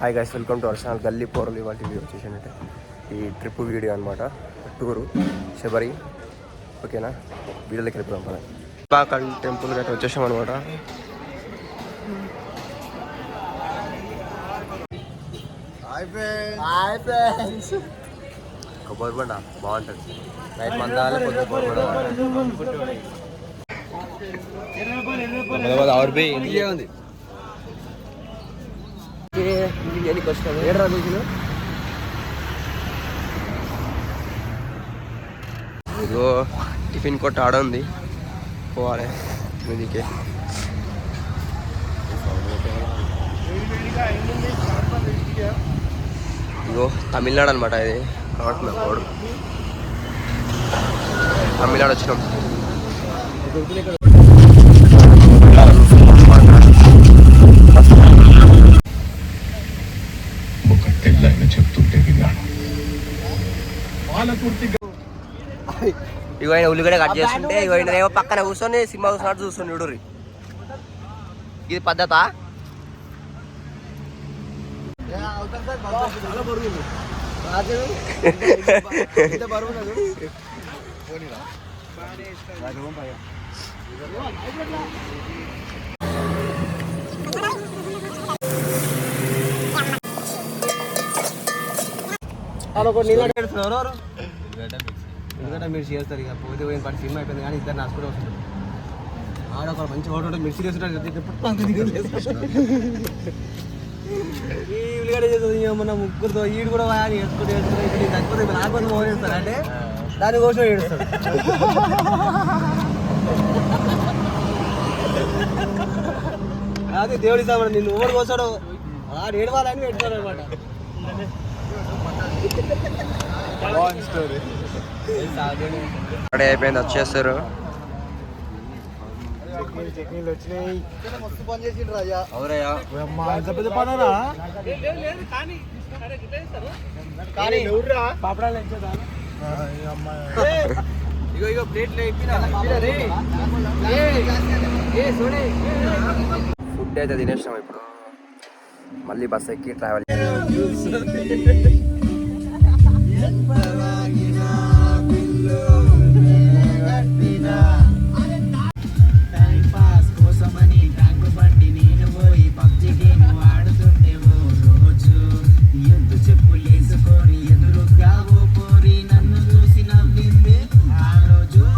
Hi guys welcome to our Galli Poralu ఇవాళ video వచ్చేసానంటే ఈ ట్రిప్ వీడియో అనమాట టూరు శబరి. ఓకేనా? వీడియోలోకి వెళ్ళిపోదాం మనం బాకల్ టెంపుల్ గట్రా వచ్చేసాం అనమాట కొబ్బరి బండ బాగుంటుంది. నైట్ మందాలి కొబ్బరి ఇంటికి వస్తాను ఏడు రోజులు ఇగో టిఫిన్ కొట్ట ఆడ ఉంది. పోవాలి మీదికే. ఇగో తమిళనాడు అనమాట ఇది. కోడు తమిళనాడు వచ్చినాం. చెప్తుంటే విన్నాను. ఇగో ఆయన ఉల్లిగడ్డ కట్ చేస్తుంటే ఇగో ఆయన ఏమో పక్కన కూర్చొని సినిమా చూసినట్టు చూస్తుంది చూడుర్రి. ఇది పద్ధత? బరువు ఎందుకంటే మీరు చేస్తారు ఇక పోతే పోయిన పాటు సిమ్ అయిపోయింది కానీ ఇద్దరు నాసుకుంటూ వస్తుంది ఆడ ఒక మంచి హోటల్ మిర్చి చేస్తుంటారు కదా ఇక్కడ ఈ ఉల్లిగడ్డ చేస్తుంది మన ముగ్గురుతో ఈడు కూడా వాడి వేసుకుంటూ వేసుకుంటూ ఇక్కడ తగ్గిపోతే నాకు మోహన్ చేస్తారు అంటే దానికోసం ఏడుస్తారు ఏడుస్తాడు. అది దేవుడి సామాన్ నిన్ను ఎవరు కోసాడు ఆడు ఏడవాలని పెడతాడు అనమాట రెడీ అయిపోయింది వచ్చేస్తారు. చట్నీలు వచ్చినాయి. మస్తు పని చేసిండు రాజా అవురయ్యా ఎంత పెద్ద పనరా? కానీ పాపడాలు ఎంచదా ఇగో ఇగో ప్లేట్లు ఫుడ్ అయితే తినేసినాం ఇప్పుడు. మళ్ళీ బస్ ఎక్కి ట్రావెల్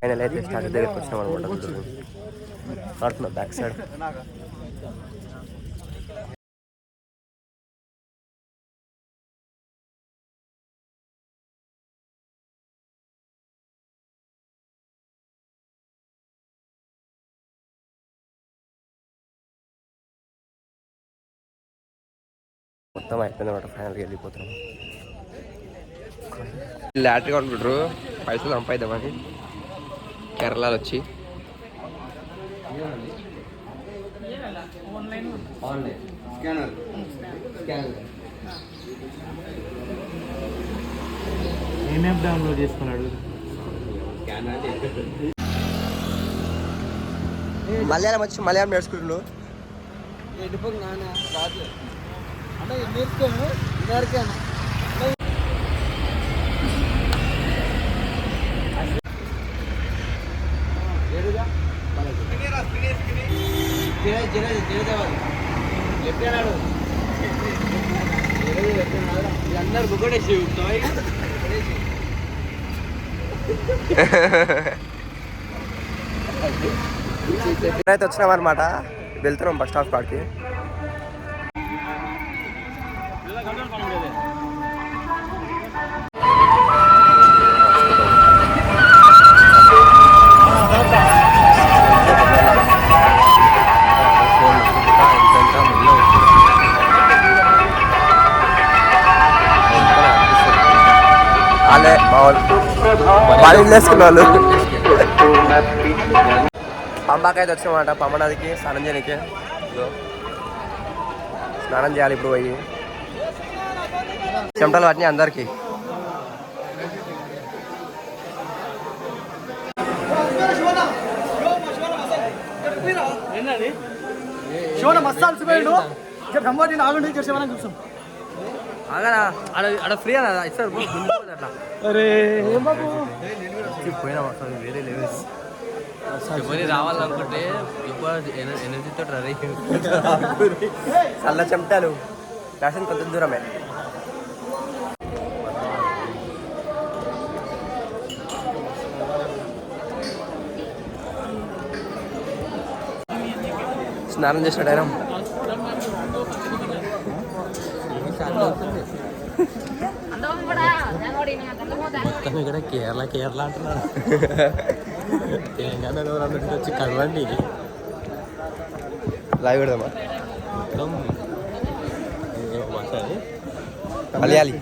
ఫైనల్ అయితే స్టార్ట్ దగ్గరికి వచ్చినాం అనమాట నడుతున్నాం బ్యాక్ సైడ్ మొత్తం అయిపోయింది అనమాట ఫైనల్గా వెళ్ళిపోతున్నాం. లాటరీ అనుకుంటారు పైసలు సంపాయిద్దామని కేరళలో వచ్చి. డౌన్లోడ్ చేసుకున్నాడు? మలయాళం వచ్చి మలయాళం నేర్చుకుంటున్నాడు. ఎడిపోకు నాన్న రాజు అంటే అందరు అయితే వచ్చినాం అనమాట వెళ్తున్నాం బస్ స్టాప్ కాడికి. వాళ్ళు వాళ్ళు ఇల్లు వేసుకున్న వాళ్ళు. పంబాకైతే వచ్చామాట పంబ నదికి స్నానం చేయడానికి. స్నానం చేయాలి ఇప్పుడు పోయి. చెమటలు పట్టినాయి అందరికి. శివన మస్తు అలసిపోయాడు ఇక బ్రహ్మోటి నాలుగు చేసేమని చూసాం ఫ్రీ అన్న ఇస్తారు పోయినా వేరే లెవెల్స్ ఎవరి రావాలనుకుంటే ఎక్కువ ఎనర్జీతో రెడీ చల్ల చెమటాలు. ఫ్యాషన్ కొంత దూరమే. స్నానం చేసినాడు ఆయన. మొత్తం ఇక్కడ కేరళ కేరళ అంటున్నారు తెలంగాణలో అందరికీ వచ్చి కలవండి లైవ్ పెడదామా మొత్తం ఏ భాష అది? మలయాళి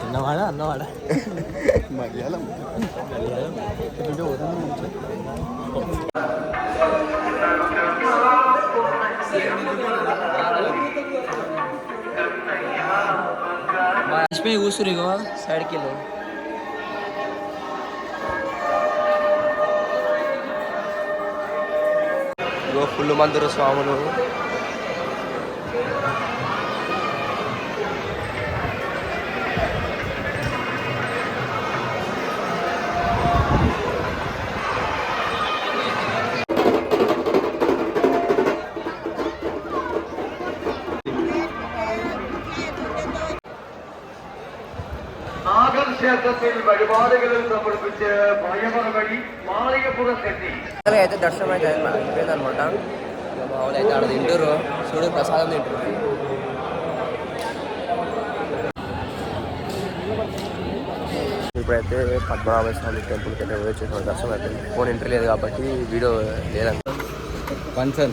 చిన్నవాడ అన్నవాడ మలయాళం మలయాళం. ఎక్కడికి పోతుంది ముందు? మర్చిపోయి కూర్చురు ఇగో సైడ్కి ఫుల్ మందిర స్వాములు. అయితే దర్శనం అయితే అయిపోయింది అనమాట మామూలు అయితే ఆడ తింటారు సూర్యుడు ప్రసాదం తింటారు ఇప్పుడైతే పద్మనాభ స్వామి టెంపుల్కి అయితే వచ్చేసిన దర్శనం అయితే ఫోన్ ఇంటర్ లేదు కాబట్టి వీడియో లేదంట. ఫంక్షన్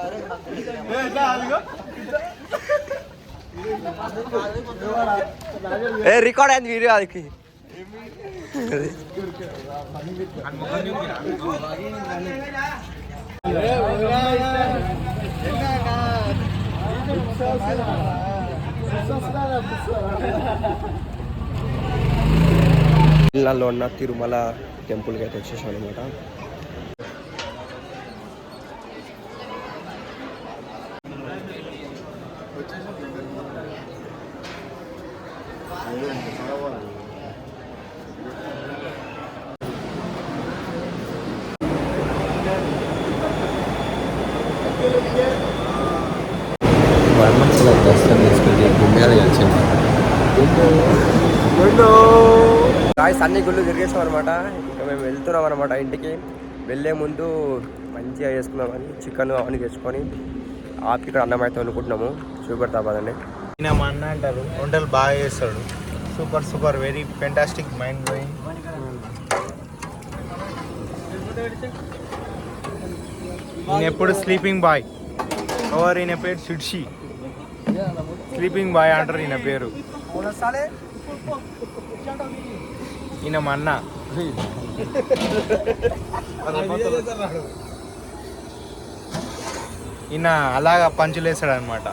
ఏ రికార్డ్ అయింది వీడియో అది. ఇళ్ళల్లో ఉన్న తిరుమల టెంపుల్కి అయితే వచ్చేసాను అనమాట వర్మంచల దర్శనం గుండెలు గాయస్ అన్ని గుళ్ళు తిరిగేసాం అనమాట ఇంకా మేము వెళ్తున్నాం అనమాట ఇంటికి. వెళ్ళే ముందు మంచిగా చేసుకున్నామని చికెన్ అవన్నీ తెచ్చుకొని. ఆపి ఇక్కడ అన్నం అయితే అనుకుంటున్నాము. చూపెడతా పదండి. ఈయన మా అన్న అంటారు వంటలు బాగా చేస్తాడు. Super super very fantastic mind blowing ఈయన ఎప్పుడు స్లీపింగ్ బాయ్ ఓవర్ ఈయన పేరు సుడ్షి స్లీపింగ్ బాయ్ అంటారు ఈయన పేరు. ఈయన మా అన్న. ఈయన అలాగా పంచులేసాడు అనమాట